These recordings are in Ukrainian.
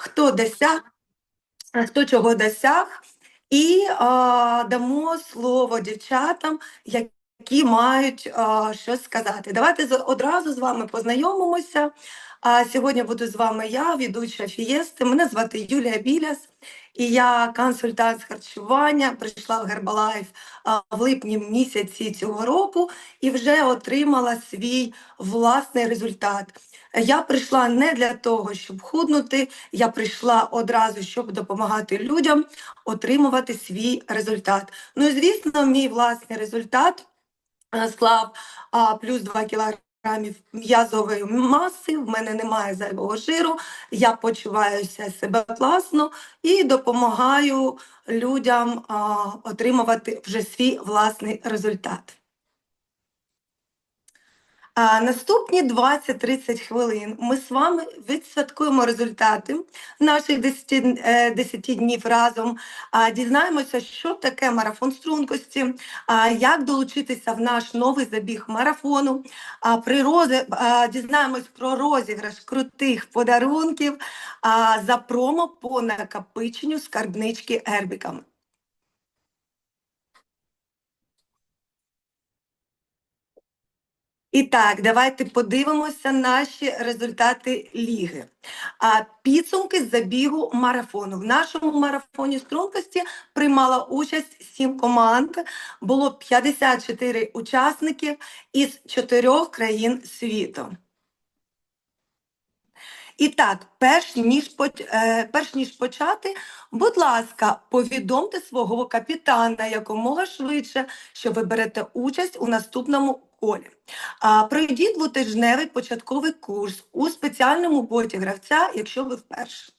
хто досяг, хто чого досяг, і а, дамо слово дівчатам, які мають а, щось сказати. Давайте одразу з вами познайомимося. А сьогодні буду з вами я, ведуча Фієсти. Мене звати Юлія Біляс, і я консультант з харчування. Прийшла в а, в липні місяці цього року і вже отримала свій власний результат. Я прийшла не для того, щоб худнути, я прийшла одразу, щоб допомагати людям отримувати свій результат. Ну і звісно, мій власний результат склав плюс 2 кілограмів м'язової маси, в мене немає зайвого жиру, я почуваюся себе класно і допомагаю людям а, отримувати вже свій власний результат. Наступні 20-30 хвилин ми з вами відсвяткуємо результати наших 10, е, 10 днів разом. Дізнаємося, що таке марафон стрункості, як долучитися в наш новий забіг марафону. Дізнаємось про розіграш крутих подарунків за промо по накопиченню скарбнички Ербіками. І так, давайте подивимося наші результати ліги. А підсумки забігу марафону. В нашому марафоні стрункості приймала участь сім команд. Було 54 учасники із чотирьох країн світу. І так, перш ніж, е, перш ніж почати, будь ласка, повідомте свого капітана якомога швидше, що ви берете участь у наступному колі. А, пройдіть двотижневий початковий курс у спеціальному боті гравця, якщо ви вперше.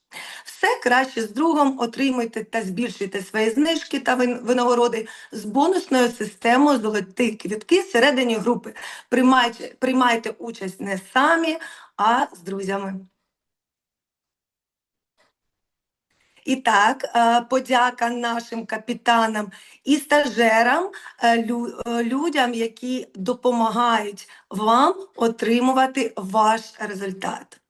Все краще з другом отримуйте та збільшуйте свої знижки та вин- винагороди з бонусною системою золоті квітки всередині групи. Приймайте, приймайте участь не самі, а з друзями. І так, е, подяка нашим капітанам і стажерам, лю- е, людям, які допомагають вам отримувати ваш результат.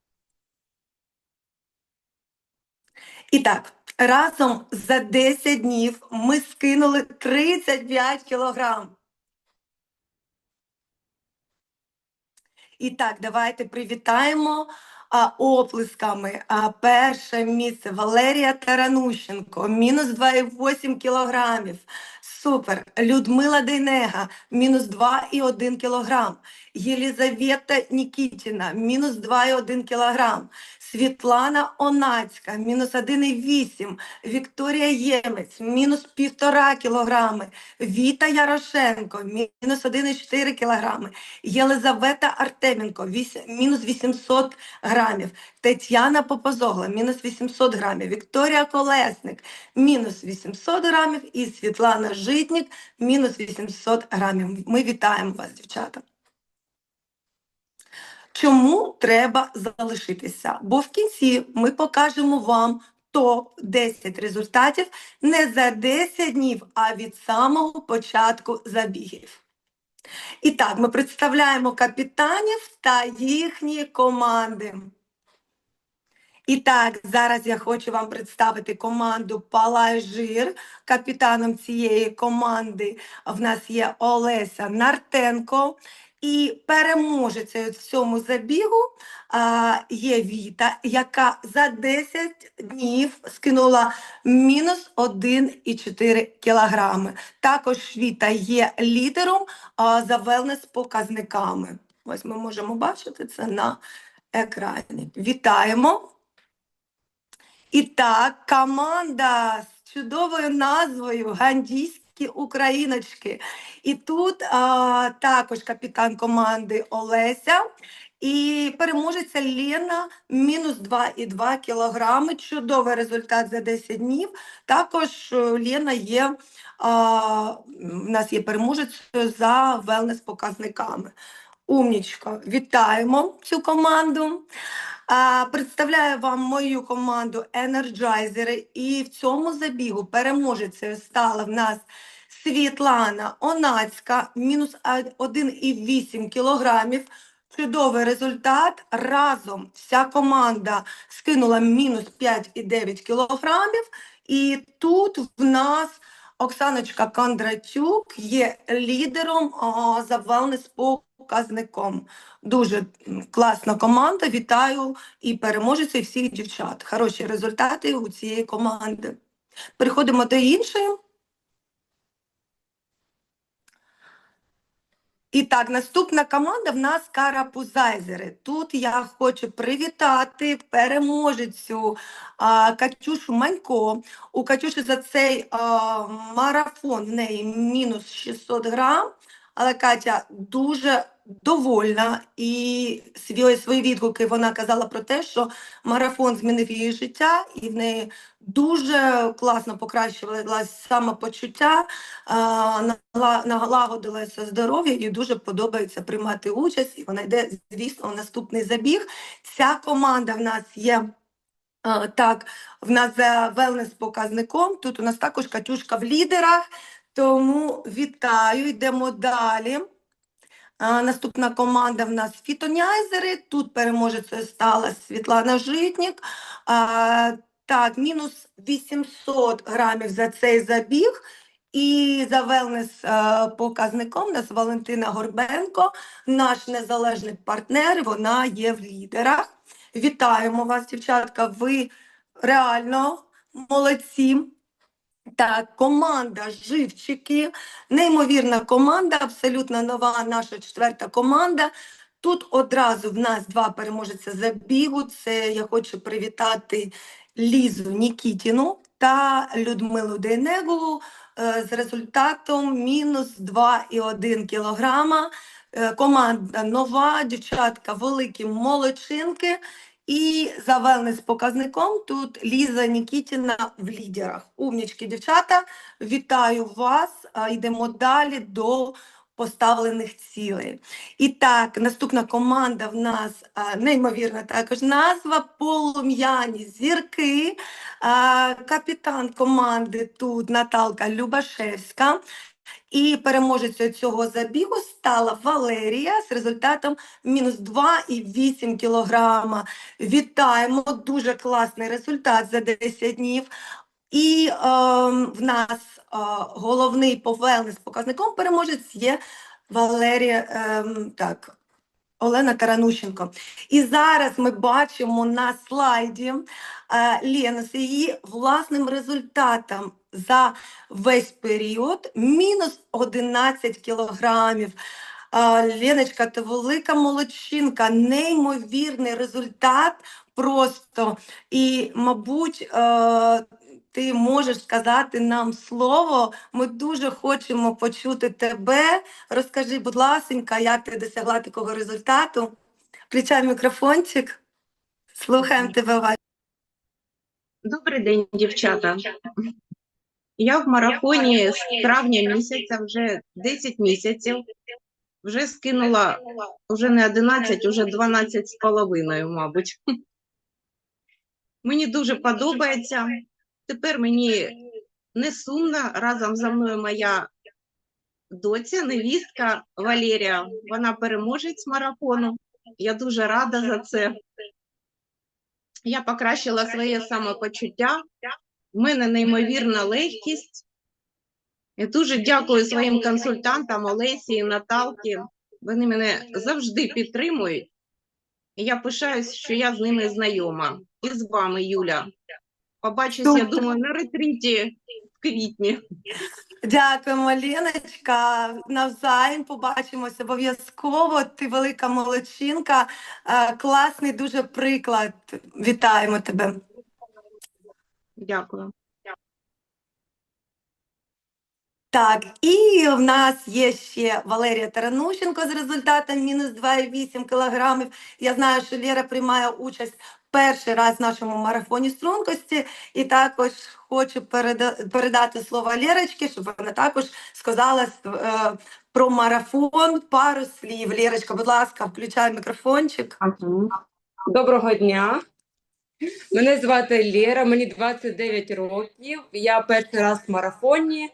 І так, разом за 10 днів ми скинули 35 кілограм. І так, давайте привітаємо оплесками. А, перше місце Валерія Таранущенко, мінус 2,8 кілограмів. Супер. Людмила Дейнега, мінус 2,1 кілограм. Єлізавета Нікітіна, мінус 2,1 кілограм. Світлана Онацька, мінус 1,8. Вікторія Ємець, мінус 1,5 кілограми. Віта Ярошенко, мінус 1,4 кілограми. Єлизавета Артеменко, мінус 800 грамів. Тетяна Попозогла, мінус 800 грамів. Вікторія Колесник, мінус 800 грамів. І Світлана Житнік, мінус 800 грамів. Ми вітаємо вас, дівчата. Чому треба залишитися? Бо в кінці ми покажемо вам топ-10 результатів не за 10 днів, а від самого початку забігів. І так, ми представляємо капітанів та їхні команди. І так, зараз я хочу вам представити команду Палай Жир. Капітаном цієї команди в нас є Олеся Нартенко. І переможецею в цьому забігу а, є Віта, яка за 10 днів скинула мінус 1,4 кілограми. Також Віта є лідером а, за велнес показниками. Ось ми можемо бачити це на екрані. Вітаємо! І так, команда з чудовою назвою Гандійські Україночки. І тут а, також капітан команди Олеся. І переможеця Лена мінус 2,2 кілограми. Чудовий результат за 10 днів. Також е, Лена є, а, в нас є переможець за велнес показниками. Умнічка, вітаємо цю команду. А, Представляю вам мою команду Енерджайзери. І в цьому забігу переможецею стала в нас Світлана Онацька, мінус а- 1,8 кілограмів. Чудовий результат. Разом вся команда скинула мінус 5,9 кілограмів. І тут в нас Оксаночка Кондратюк є лідером а, за wellness показником. Дуже класна команда. Вітаю і переможеця, і всіх дівчат. Хороші результати у цієї команди. Переходимо до іншої. І так, наступна команда в нас Карапузайзери. Тут я хочу привітати переможецю а, Катюшу Манько. У Катюші за цей а, марафон в неї мінус 600 грам. Але Катя дуже довольна і свої, свої відгуки вона казала про те, що марафон змінив її життя, і в неї дуже класно покращувалось самопочуття, нагла- налагодилося здоров'я, їй дуже подобається приймати участь, і вона йде, звісно, у наступний забіг. Ця команда в нас є. Так, в нас за велнес-показником. Тут у нас також Катюшка в лідерах. Тому вітаю, йдемо далі. А, наступна команда в нас фітоняйзери. Тут переможецею стала Світлана Житнік. А, так, мінус 800 грамів за цей забіг. І за велнес е, показником нас Валентина Горбенко, наш незалежний партнер. Вона є в лідерах. Вітаємо вас, дівчатка. Ви реально молодці. Так, команда Живчики, неймовірна команда, абсолютно нова наша четверта команда. Тут одразу в нас два переможця забігу. Це я хочу привітати Лізу Нікітіну та Людмилу Дейнегову е, з результатом мінус 2,1 кілограма. Е, Команда нова, дівчатка великі молодчинки. І за wellness показником тут Ліза Нікітіна в лідерах. Умнічки, дівчата, вітаю вас. Йдемо далі до поставлених цілей. І так, наступна команда в нас неймовірна також назва Полум'яні зірки. Капітан команди тут Наталка Любашевська. І переможецею цього забігу стала Валерія з результатом мінус 2,8 кілограма. Вітаємо! Дуже класний результат за 10 днів. І е, в нас е, головний по велнес показником переможець є Валерія Е, так, Олена Таранущенко. І зараз ми бачимо на слайді е, Лену з її власним результатом за весь період мінус 11 кілограмів. А, Леночка, ти велика молодчинка, неймовірний результат просто. І, мабуть, е, ти можеш сказати нам слово. Ми дуже хочемо почути тебе. Розкажи, будь ласка, як ти досягла такого результату? Включай мікрофончик. Слухаємо тебе. Добрий день, дівчата. Я в марафоні з травня місяця, вже 10 місяців. Вже скинула, вже не 11, вже 12 з половиною, мабуть. Мені дуже подобається. Тепер мені не сумно. Разом за мною моя доця, невістка Валерія. Вона переможець марафону. Я дуже рада за це. Я покращила своє самопочуття. В мене неймовірна легкість. Я дуже дякую своїм консультантам Олесі і Наталки. Вони мене завжди підтримують. І я пишаюсь, що я з ними знайома. І з вами, Юля. Побачусь, я думаю, на ретриті в квітні. Дякуємо, Ліночка. Навзаєм побачимося обов'язково. Ти велика молодчинка. Е, Класний дуже приклад. Вітаємо тебе. Дякую. Так, і в нас є ще Валерія Таранущенко з результатом мінус 2,8 кілограмів. Я знаю, що Лера приймає участь перший раз в нашому марафоні стрункості. І також хочу переда- передати слово Лерочці, щоб вона також сказала е, про марафон пару слів. Лерочка, будь ласка, включай мікрофончик. Доброго дня. Мене звати Лєра, мені 29 років. Я перший раз в марафоні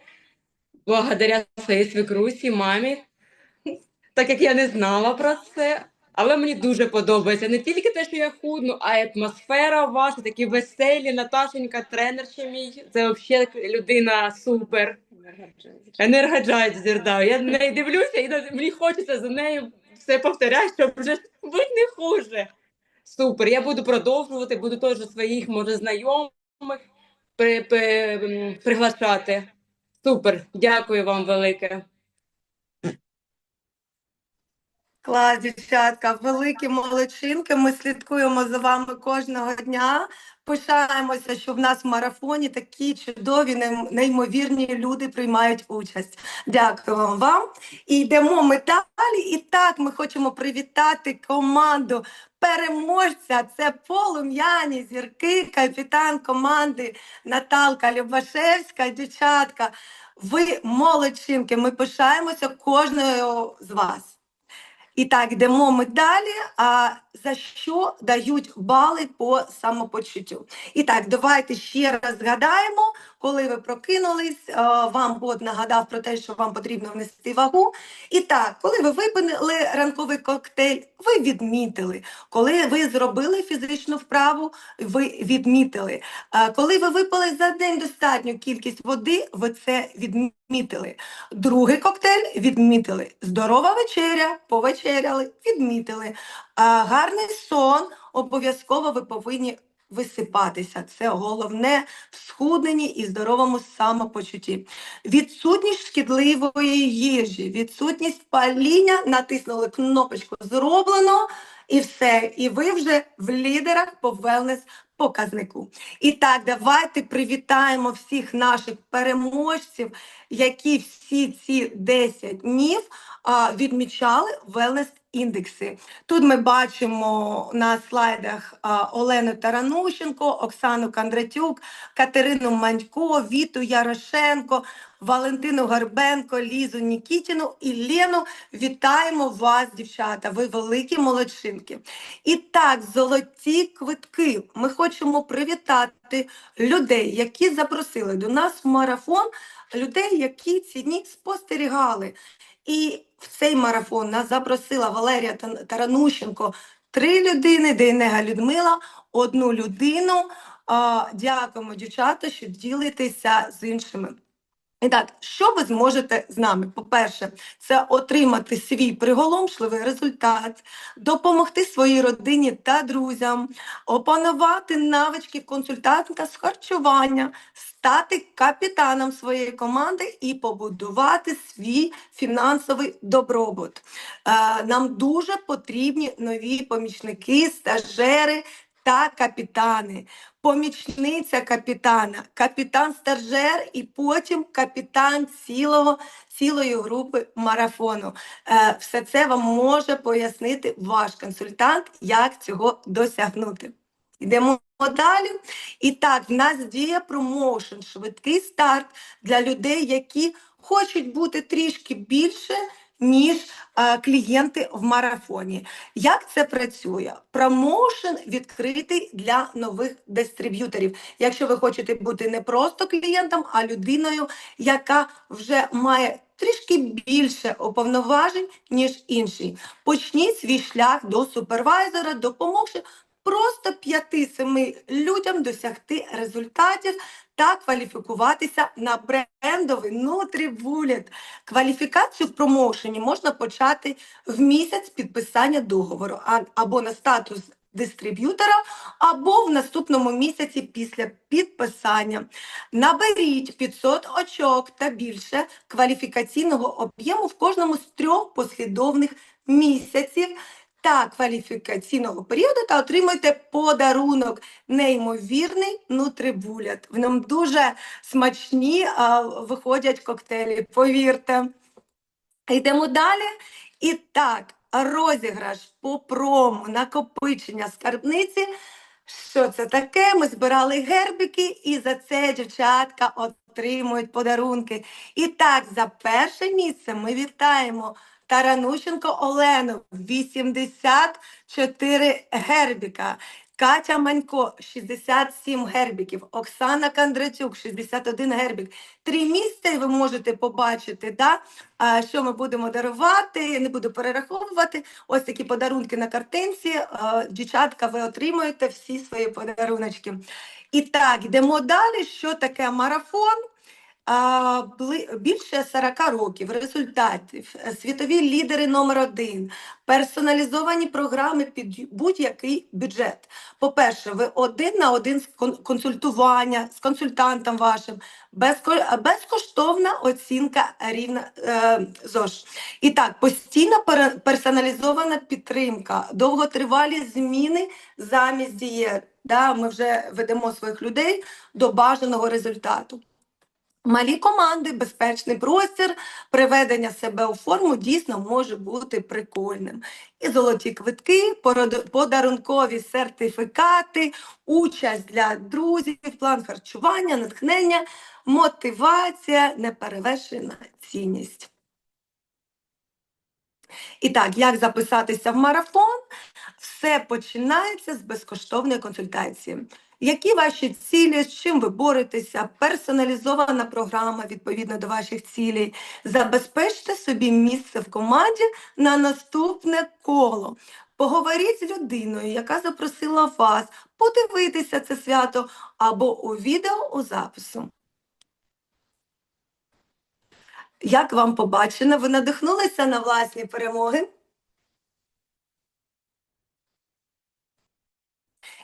благодаря своїй свекрусі, мамі. Так як я не знала про це, Але мені дуже подобається не тільки те, що я худну, а й атмосфера ваша, такі веселі, Наташенька, тренер ще мій. Це взагалі людина супер. Енергоджайзер, да. Я на неї дивлюся і мені хочеться за нею все повторяти, щоб вже бути не хуже. Супер. Я буду продовжувати, буду теж своїх, може, знайомих при, при, приглашати. Супер, дякую вам велике. Клас, дівчатка, великі молодчинки. Ми слідкуємо за вами кожного дня. Пишаємося, що в нас в марафоні такі чудові, неймовірні люди приймають участь. Дякуємо вам. І йдемо ми далі. І так ми хочемо привітати команду переможця. Це полум'яні зірки, капітан команди Наталка Любашевська. Дівчатка, ви молодчинки. Ми пишаємося кожною з вас. І так, йдемо ми далі. А за що дають бали по самопочуттю? І так, давайте ще раз згадаємо, коли ви прокинулись, вам бот нагадав про те, що вам потрібно внести вагу. І так, коли ви випили ранковий коктейль, ви відмітили. Коли ви зробили фізичну вправу, ви відмітили. Коли ви випили за день достатню кількість води, ви це відмітили. Другий коктейль відмітили. Здорова вечеря, повечеряли, відмітили. Гарний сон, обов'язково ви повинні висипатися. Це головне в схудненні і здоровому самопочутті. Відсутність шкідливої їжі, відсутність паління, натиснули кнопочку зроблено, і все. І ви вже в лідерах по велнес показнику. І так, давайте привітаємо всіх наших переможців, які всі ці 10 днів а, відмічали велнес індекси. Тут ми бачимо на слайдах а, Олену Таранущенко, Оксану Кондратюк, Катерину Манько, Віту Ярошенко, Валентину Гарбенко, Лізу Нікітіну і Лену. Вітаємо вас, дівчата! Ви великі молодчинки. І так, золоті квитки. Ми хочемо привітати людей, які запросили до нас в марафон, людей, які ці дні спостерігали. І в цей марафон нас запросила Валерія Таранущенко, три людини, Дейнега Людмила, одну людину. Дякуємо, дівчата, що ділитеся з іншими. І так, що ви зможете з нами? По-перше, це отримати свій приголомшливий результат, допомогти своїй родині та друзям, опанувати навички консультанта з харчування, стати капітаном своєї команди і побудувати свій фінансовий добробут. Е, Нам дуже потрібні нові помічники, стажери та капітани помічниця капітана, капітан стажер і потім капітан цілого, цілої групи марафону. Е, все це вам може пояснити ваш консультант, як цього досягнути. Йдемо далі. І так, в нас діє промоушен, швидкий старт для людей, які хочуть бути трішки більше, ніж е, клієнти в марафоні. Як це працює? Промоушен відкритий для нових дистриб'юторів. Якщо ви хочете бути не просто клієнтом, а людиною, яка вже має трішки більше уповноважень, ніж інші. Почніть свій шлях до супервайзера, допомогши просто 5-7 людям досягти результатів та кваліфікуватися на брендовий NutriBullet. Кваліфікацію в промоушені можна почати в місяць підписання договору або на статус дистриб'ютора, або в наступному місяці після підписання. Наберіть 500 очок та більше кваліфікаційного об'єму в кожному з трьох послідовних місяців та кваліфікаційного періоду та отримуйте подарунок неймовірний нутрибулят. В ньому дуже смачні а, виходять коктейлі, повірте. Йдемо далі. І так, розіграш по промо, накопичення скарбниці. Що це таке? Ми збирали гербики, і за це дівчатка отримують подарунки. І так, за перше місце ми вітаємо Таранущенко Олену 84 гербіка. Катя Манько 67 гербіків, Оксана Кондратюк 61 гербік. Три місця ви можете побачити, да, що ми будемо дарувати. Не буду перераховувати. Ось такі подарунки на картинці. Дівчатка, ви отримуєте всі свої подаруночки. І так, йдемо далі. Що таке марафон? Більше 40 років результатів, світові лідери номер один, персоналізовані програми під будь-який бюджет. По-перше, ви один на один з консультування з консультантом вашим, безко- безкоштовна оцінка рівна е, ЗОЖ. І так, постійна персоналізована підтримка, довготривалі зміни замість дієт. Да, ми вже ведемо своїх людей до бажаного результату. Малі команди, безпечний простір, приведення себе у форму дійсно може бути прикольним. І золоті квитки, подарункові сертифікати, участь для друзів, план харчування, натхнення, мотивація, неперевершена цінність. І так, як записатися в марафон? Все починається з безкоштовної консультації. Які ваші цілі, з чим ви боретеся? Персоналізована програма відповідно до ваших цілей. Забезпечте собі місце в команді на наступне коло. Поговоріть з людиною, яка запросила вас подивитися це свято або у відео у запису. Як вам побачено, ви надихнулися на власні перемоги?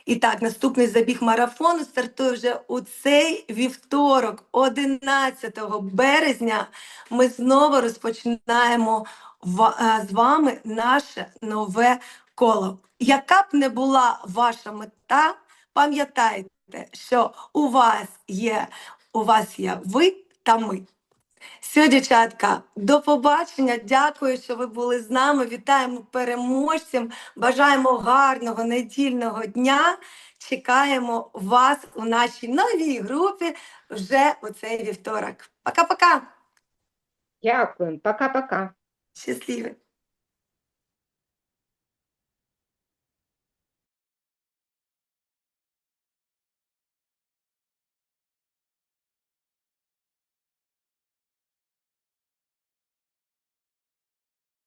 І так, наступний забіг марафону стартує вже у цей вівторок, 11 березня. Ми знову розпочинаємо е, з вами наше нове коло. Яка б не була ваша мета, пам'ятайте, що у вас є, у вас є ви та ми. Все, дівчатка, до побачення. Дякую, що ви були з нами. Вітаємо переможців, Бажаємо гарного недільного дня. Чекаємо вас у нашій новій групі вже у цей вівторок. Пока-пока. Дякуємо. Пока-пока. Щасливі.